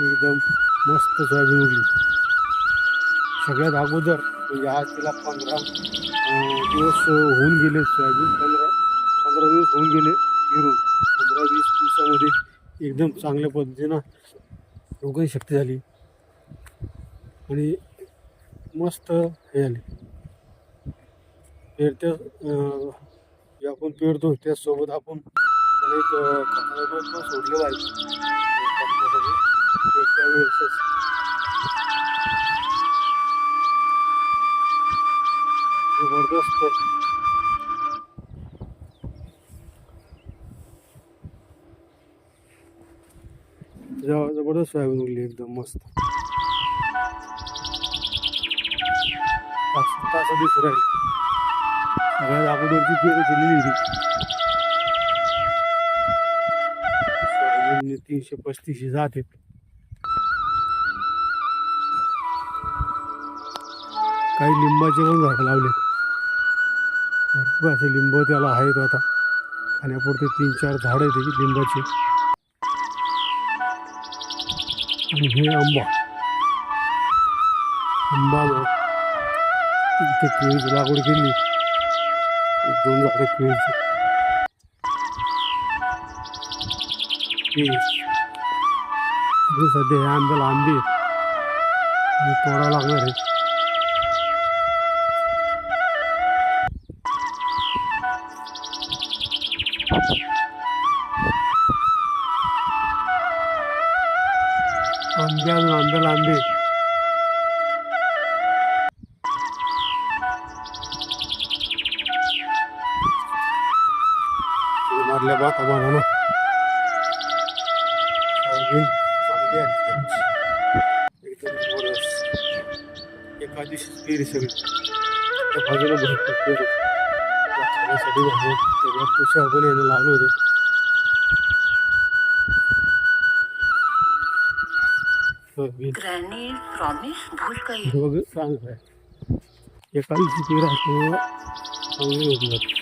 एकदम मस्त सोयाबीन उगली. सगळ्यात अगोदर म्हणजे आज तिला पंधरा दिवस होऊन गेले सोयाबीन पंधरा पंधरा दिवस होऊन गेले पेरून पंधरा वीस दिवसामध्ये एकदम चांगल्या पद्धतीनं रोगाई शक्ती झाली. आणि मस्त हे झाले. पेरत्या जे आपण पेरतो त्याचसोबत आपण तर एक अं, खताचा डोस पण सोडलेला आहे खतासाठी. जबरदस्त. जबरदस्त सोयाबीन उरली एकदम मस्त. तास दिसून राहील. सगळ्यात अगोदरची पेरं केलेली होती. सोयाबीन तीनशे पस्तीसशे जाते काही लिंबाचे पण झाडं लावले भरपूर असे लिंब त्याला आहेत आता. खाण्यापुरते तीन चार झाडं आहेत लिंबाचे. आणि हे आंबा. आंबा इथे केळीची लागवड केली. दोन झाडं केळीची. केळी. इथे सध्या ह्या आंब्याला आंबे आहेत. आणि तोडावं लागणार आहे आंबे अजून आंब्याला आंबे मारल्या बाता बांधा Soybean चांगली त्यांची. एकदम जबरदस्त एका दिवशी पेरी सगळी त्या बाजूला भरपूर पेरू खाण्यासाठी भरपूर तेव्हा तुषार पण याने लावलं होतं बघ चांगलं आहे एका दिवशी पेरा असल्यामुळं चांगली होती